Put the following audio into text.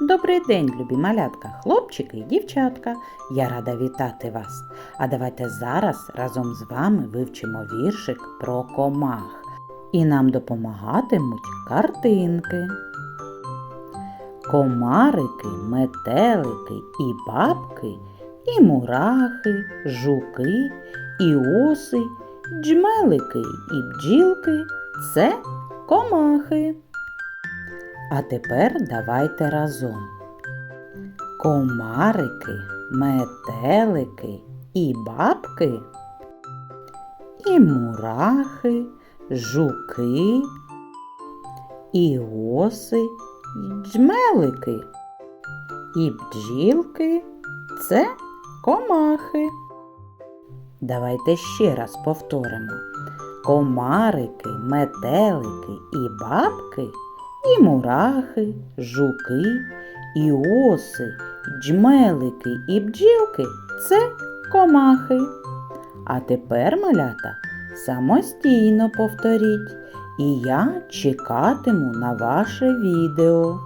Добрий день, любі малятка, хлопчики і дівчатка. Я рада вітати вас. А давайте зараз разом з вами вивчимо віршик про комах. І нам допомагатимуть картинки. Комарики, метелики і бабки, і мурахи, жуки, і оси, джмелики і бджілки це комахи. А тепер давайте разом. Комарики, метелики і бабки, і мурахи, жуки, і оси, й джмелики, і бджілки це комахи. Давайте ще раз повторимо. Комарики, метелики і бабки і мурахи, жуки, і оси, джмелики і бджілки це комахи. А тепер, малята, самостійно повторіть, і я чекатиму на ваше відео.